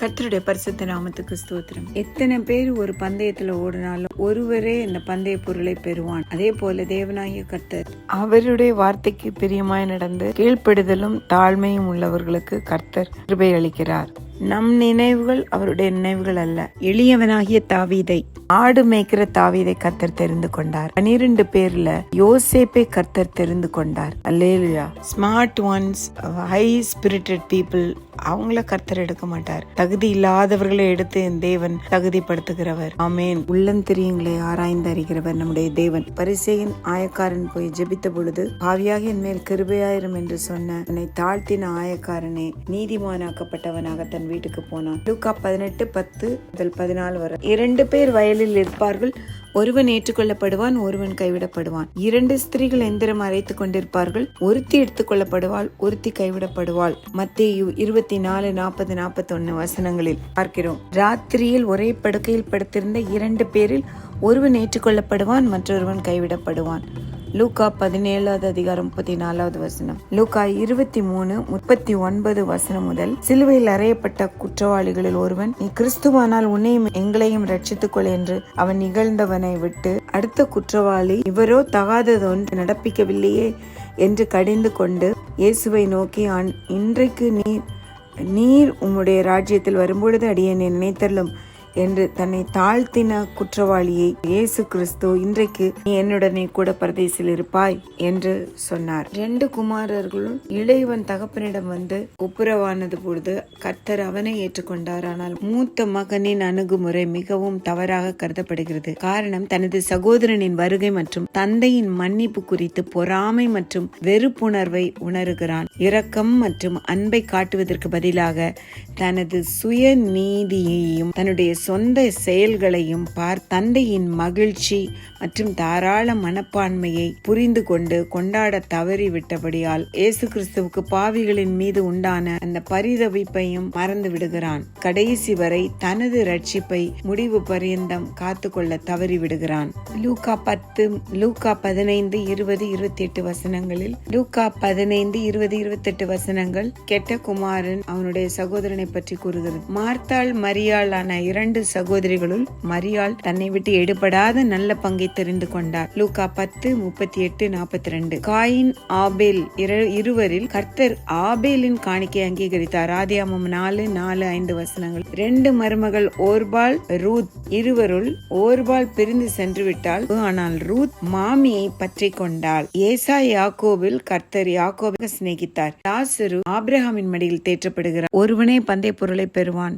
கர்த்தருடைய பரிசுத்த நாமத்துக்கு ஸ்தோத்திரம். எத்தனை பேர் ஒரு பந்தயத்துல ஓடினாலும் ஒருவரே இந்த பந்தய பொருளை பெறுவான். அதே போல தேவனாகிய கர்த்தர். அவருடைய வார்த்தைக்கு பிரியமாய் நடந்து கீழ்ப்படுதலும் தாழ்மையும் உள்ளவர்களுக்கு கர்த்தர் கிருபை அளிக்கிறார். நம் நினைவுகள் அவருடைய நினைவுகள் அல்ல. எளியவனாகிய தாவீதை ஆடு மேய்க்கிற தாவீதை கர்த்தர் தெரிந்து கொண்டார். பனிரெண்டு பேர்ல யோசேப்பை கர்த்தர் தெரிந்து கொண்டார். Hallelujah. Smart ones high spirited people அவங்கள கர்த்தர் எடுக்க மாட்டார். தகுதி இல்லாதவர்களை எடுத்து என் தேவன் தகுதிப்படுத்துகிறவர். ஆமேன். உள்ளந்தெரியுங்களே ஆராய்ந்து அறிகிறவர் நம்முடைய தேவன். பரிசையின் ஆயக்காரன் போய் ஜெபித்த பொழுது பாவியாக என் மேல் கிருபையாயிரும் என்று சொன்ன உன்னை தாழ்த்தின ஆயக்காரனே நீதிமானாக்கப்பட்டவனாக தன் வீட்டுக்கு போனான். லூக்கா பதினெட்டு பத்து முதல் பதினாலு வரை. இரண்டு பேர் வயலில் இருப்பார்கள். ஒருவன் ஏற்றுக்கொள்ளப்படுவான் ஒருவன் கைவிடப்படுவான். இரண்டு ஸ்திரீகள் எந்திரம் அரைத்துக் கொண்டிருப்பார்கள் ஒருத்தி எடுத்துக்கொள்ளப்படுவாள் ஒருத்தி கைவிடப்படுவாள். மத்தேயு இருபத்தி நாலு நாற்பது நாற்பத்தி வசனங்களில் பார்க்கிறோம். ராத்திரியில் ஒரே படுக்கையில் படுத்திருந்த இரண்டு பேரில் ஒருவன் ஏற்றுக்கொள்ளப்படுவான் மற்றொருவன் கைவிடப்படுவான். லூக்கா பதினேழாவது அதிகாரம் முப்பத்தி நாலாவது வசனம். லூக்கா இருபத்தி மூணு முப்பத்தி ஒன்பது வசனம் முதல் சிலுவையில் அறையப்பட்ட குற்றவாளிகளில் ஒருவன் நீ கிறிஸ்துவானால் உன்னையும் எங்களையும் ரட்சித்துக்கொள் என்று அவன் நிகழ்ந்தவனை விட்டு அடுத்த குற்றவாளி இவரோ தகாததொன்று நடப்பிக்கவில்லையே என்று கடிந்து கொண்டு இயேசுவை நோக்கி இன்றைக்கு நீர் நீர் உம்முடைய ராஜ்யத்தில் வரும்பொழுது அடியேன் நினைத்தள்ளும் என்று தன்னை தாழ்த்தின குற்றவாளியை இயேசு கிறிஸ்து இன்றைக்கு நீ என்னுடனே கூட பரதேசில் இருப்பாய் என்று சொன்னார். ரெண்டு குமாரர்களும் இளையவன் தகப்பனிடம் வந்து ஒப்புரவானது பொழுது கர்த்தர் அவனை ஏற்றுக்கொண்டார். ஆனால் மூத்த மகனின் அணுகுமுறை மிகவும் தவறாக கருதப்படுகிறது. காரணம் தனது சகோதரனின் வருகை மற்றும் தந்தையின் மன்னிப்பு குறித்து பொறாமை மற்றும் வெறுப்புணர்வை உணர்கிறான். இரக்கம் மற்றும் அன்பை காட்டுவதற்கு பதிலாக தனது சுய நீதியையும் தன்னுடைய சொந்த செயல்களையும் பார் தந்தையின் மகிழ்ச்சி மற்றும் தாராள மனப்பான்மையை புரிந்து கொண்டு கொண்டாட தவறிவிட்டபடியால் இயேசு கிறிஸ்துவுக்கு பாவிகளின் மீது உண்டான அந்த பரிதவிப்பையும் மறந்து விடுகிறான். கடைசி வரை தனது ரட்சிப்பை முடிவு பரியந்தம் காத்துக்கொள்ள தவறிவிடுகிறான். தவறி விடுகிறான் லூக்கா பத்து லூக்கா பதினைந்து இருபது இருபத்தி எட்டு வசனங்களில் லூக்கா பதினைந்து இருபது இருபத்தி எட்டு வசனங்கள் கெட்ட குமாரன் அவனுடைய சகோதரனை பற்றி கூறுகிறது. மார்த்தாள் மரியாளான இரண்டு இரண்டு சகோதரிகளுள் மரியாள் தன்னை விட்டு எடுபடாத நல்ல பங்கை தெரிந்து கொண்டார். லூகா பத்து முப்பத்தி எட்டு நாற்பத்தி ரெண்டு காயின் ஆபேல் இருவரில் கர்த்தர் ஆபேலின் காணிக்கை அங்கீகரித்தார். ஆதியாமம் நாலு நாலு ஐந்து வசனங்கள். ரெண்டு மருமகள் ஓர்பால் ரூத் இருவருள் ஓர்பால் பிரிந்து சென்று விட்டால் ஆனால் ரூத் மாமியை பற்றி கொண்டாள். ஏசா யாக்கோவில் கர்த்தர் யாக்கோவை சிநேகித்தார். லாசரு ஆப்ரஹாமின் மடியில் தேற்றப்படுகிறார். ஒருவனே பந்தை பொருளை பெறுவான்.